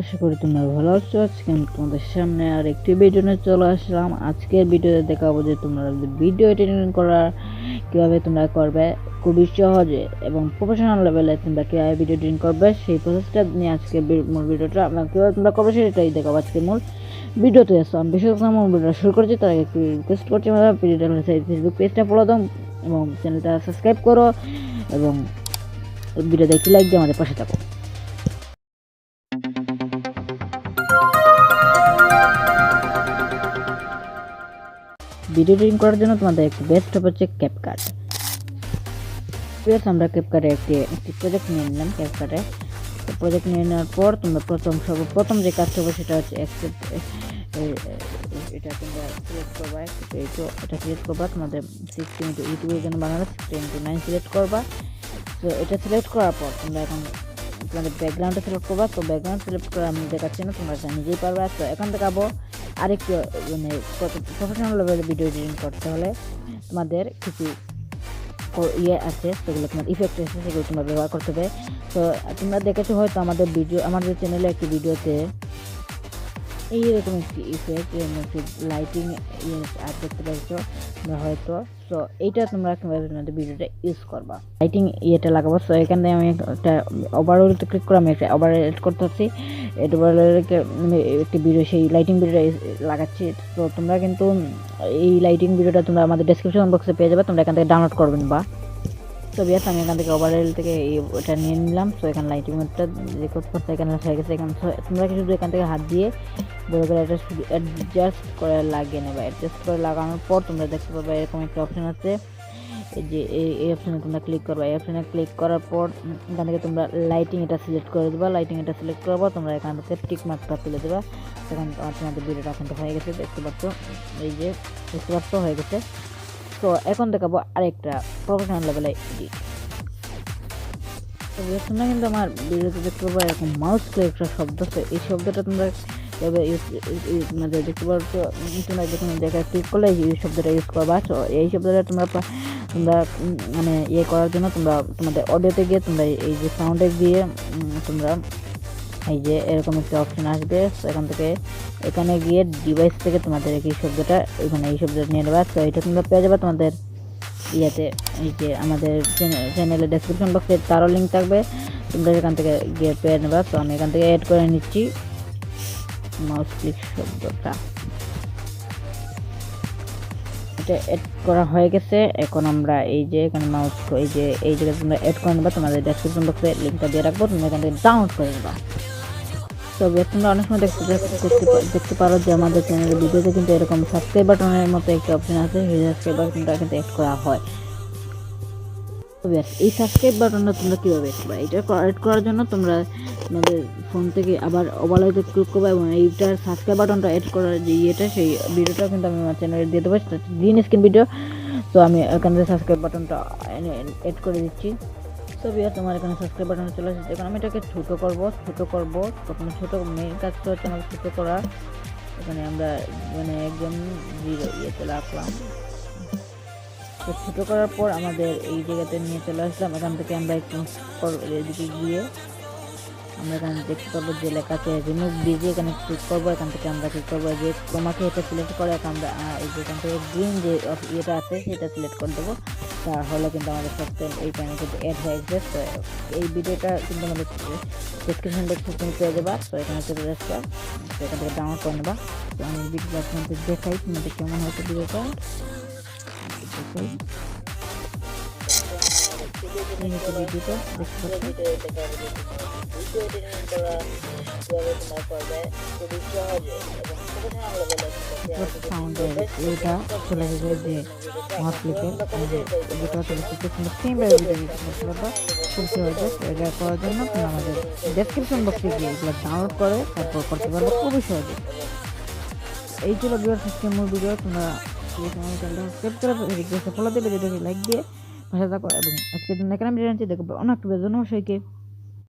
আশা করি তোমরা ভালো আছো। আজকে আমি তোমাদের সামনে আর একটি ভিডিও নিয়ে চলে আসলাম। আজকের ভিডিওতে দেখাবো যে তোমরা ভিডিও এডিটিং করার কীভাবে তোমরা করবে, খুবই সহজে এবং প্রফেশনাল লেভেলে তোমরা কীভাবে ভিডিও এডিটিং করবে, সেই প্রসেসটা নিয়ে আজকে মূল ভিডিওটা আমরা কীভাবে তোমরা করবে সেটাই দেখাবো আজকে মূল ভিডিওতে আসো আমি বিশেষ করে মূল ভিডিওটা শুরু করছি, তার আগে একটু রিকোয়েস্ট করছি আমার ভিডিওটা ফেসবুক পেজটা ফলো দাও এবং চ্যানেলটা সাবস্ক্রাইব করো এবং ভিডিও দেখতে লাইক দিয়ে আমাদের পাশে থাকো। ভিডিও এডিটিং করার জন্য তোমাদের একটি বেস্ট হবে হচ্ছে ক্যাপকাট আমরা ক্যাপকাটে একটি একটি প্রজেক্ট নিয়ে নিলাম ক্যাপকাটে প্রজেক্ট নিয়ে নেওয়ার পর তোমরা প্রথম সর্বপ্রথম যে কাজটা হবে সেটা হচ্ছে এটা তোমরা সিলেক্ট করবা তো এটা সিলেক্ট করবা, তোমাদের সিক্সটি ইন্টু ইউটিউবের জন্য বানানো সিক্সটি ইন্টু নাইন সিলেক্ট করবা। তো এটা সিলেক্ট করার পর তোমরা এখন তোমাদের ব্যাকগ্রাউন্ডটা সিলেক্ট করবা, তো ব্যাকগ্রাউন্ড সিলেক্ট করে আমি দেখাচ্ছি না, তোমরা নিজেই পারবে তো এখন দেখাবো আরেকটু মানে প্রফেশনাল লেভেলে ভিডিও এডিটিং করতে হলে তোমাদের কিছু ক- ইয়ে আছে সেগুলো তোমার ইফেক্ট আছে সেগুলো তোমরা ব্যবহার করতে হবে। তো তোমরা দেখেছ হয়তো আমাদের ভিডিও আমাদের চ্যানেলে একটি ভিডিওতে এইরকম একটি ইফেক্ট লাইটিং আর দেখতে পাচ্ছো তোমরা হয়তো সো এইটা তোমরা কীভাবে তোমাদের ভিডিওটা ইউজ করবা? লাইটিং ইয়েটা লাগাবো তো এখানে আমি একটা ওভারঅলতে ক্লিক করে আমি একটা ওভার এড করতে হচ্ছি ওভারঅলকে একটি ভিডিও সেই লাইটিং ভিডিওটা লাগাচ্ছি। তো তোমরা কিন্তু এই লাইটিং ভিডিওটা তোমরা আমাদের ডেসক্রিপশন বক্সে পেয়ে যাবে, তোমরা এখান থেকে ডাউনলোড করবেন বা। তো বিয়াস আমি এখান থেকে ওভারঅল থেকে এই ওটা নিয়ে নিলাম তো এখানে লাইটিং মোডটা রেকর্ড করতে এখানে হয়ে গেছে, এখানে তোমরা কি শুধু এখান থেকে হাত দিয়ে বড় করে এটা শুধু অ্যাডজাস্ট করে লাগিয়ে নেবে অ্যাডজাস্ট করে লাগানোর পর তোমরা দেখতে পাবে এরকম একটা অপশন আছে। যে, এই অপশনে তোমরা ক্লিক করবে। এই অপশানে ক্লিক করার পর এখান থেকে তোমরা লাইটিং এটা সিলেক্ট করে দেবা। লাইটিং এটা সিলেক্ট পর তোমরা এখান থেকে টিক মার্কটা তুলে দেবা। তোমার তোমাদের ভিডিওটা এখন হয়ে গেছে, দেখতে পাচ্ছ? এই যে, দেখতে পাচ্ছ? হয়ে গেছে। তো এখন দেখাবো আরেকটা প্রফেশনাল লেভেলে এডিট তোমরা কিন্তু আমার ভিডিওতে দেখতে পাবো এরকম মাউস ক্লিক একটা শব্দ এই শব্দটা তোমরা এভাবে ইউজ মানে দেখতে পাচ্ছ তোমরা যখন দেখা ক্লিক করলে এই শব্দটা ইউজ করবা। তো এই শব্দটা তোমরা তোমরা মানে ইয়ে করার জন্য তোমরা তোমাদের অডিওতে গিয়ে তোমরা এই যে সাউন্ডে গিয়ে তোমরা এই যে এরকম একটা অপশন আসবে। এখান থেকে, এখানে গিয়ে ডিভাইস থেকে তোমাদের এই শব্দটা এখানে এই শব্দটা নিয়ে নেবা। তো এটা তোমরা পেয়ে যাবে তোমাদের ইয়েতে, এই যে আমাদের চ্যানেলের ডেসক্রিপশন বক্সে তারও লিঙ্ক থাকবে। তোমরা এখান থেকে গিয়ে পেয়ে নেবা। তো আমি এখান থেকে অ্যাড করে নিচ্ছি। মাউস শব্দটা। এটা অ্যাড করা হয়ে গেছে। এখন আমরা এই যে এখানে মাউস এই যে, এই জায়গায় তোমরা অ্যাড করে নেবা, তোমাদের ডেসক্রিপশন বক্সে লিঙ্কটা দিয়ে রাখব, তোমরা এখান থেকে ডাউনলোড করে নেবা। তবে তোমরা অনেক সময় দেখতে দেখতে দেখতে পারো যে আমাদের চ্যানেলের ভিডিওতে কিন্তু এরকম সাবস্ক্রাইব বাটনের মতো একটা অপশন আছে, সেই সাবস্ক্রাইব বাটনটা কিন্তু অ্যাড করা হয়। তো ব্যাস, এই সাবস্ক্রাইব বাটনটা তোমরা কীভাবে অ্যাড করবে? এটা অ্যাড করার জন্য তোমরা তোমাদের ফোন থেকে আবার ওভারলাইতে ক্লিক করবে এবং এইটার সাবস্ক্রাইব বাটনটা অ্যাড করার যে ইয়েটা, সেই ভিডিওটা কিন্তু আমি আমার চ্যানেলে দিয়ে দেবো। গ্রিন স্ক্রিন ভিডিও তো আমি এখান সাবস্ক্রাইব বাটনটা অ্যাড করে দিচ্ছি। তো বিয়া তোমার এখানে সাবস্ক্রাইব বাটন চলে আসছে। এখন আমি এটাকে ছোটো করব ছোটো করব। প্রথমে ছোটো মেন কাজটা হচ্ছে আমাকে ছোটো করা। এখানে আমরা মানে একদম জিরো ইয়েতে রাখলাম। তো ছোটো করার পর আমাদের এই জায়গাতে নিয়ে চলে আসলাম। এখান থেকে আমরা একটু এদিকে গিয়ে আমরা এখানে দেখতে পাবো যে লেখা আছে রিমুভ ডিজে এখানে ক্লিক করব, এখান থেকে আমরা ক্লিক করব? যে তোমাকে এটা সিলেক্ট করে আমরা এই যে এখান থেকে গ্রিন যে ইয়েটা আছে, সেটা সিলেক্ট করে দেবো। তাহলে কিন্তু আমাদের সাবস্ক্রাইব এই চ্যানেল কিন্তু অ্যাড হয়ে যাবে তো এই ভিডিওটা কিন্তু আমাদের ডিসক্রিপশন বক্সে তুমি পেয়ে যাবা। তো এখানে চলে যাচ্ছে তো এখান থেকে ডাউনলোড করে নেবা। তো আমি ভিডিওটা দেখাই, তোমাদের কেমন হয়েছে ভিডিওটা দেখাই এই ভিডিওটা দেখতে পাচ্ছ সাউন্ডের এটা চলে গেছে যে মাউস যেটা চলে এসেছে সেমভাবে ভিডিও দিতে খুব ডেসক্রিপশন বক্সে গিয়ে এগুলো ডাউনলোড করে তারপর করতে পারবে খুবই সহজে এই ছিল ভিডিওর সিস্টেম ভিডিও তোমরা সাবস্ক্রাইব করে রিকোয়েস্টে ফলো দেবে লাইক দিয়ে ভাষা থাকো। এবং আজকের জন্য এখানে অনেক বেজন সবাইকে।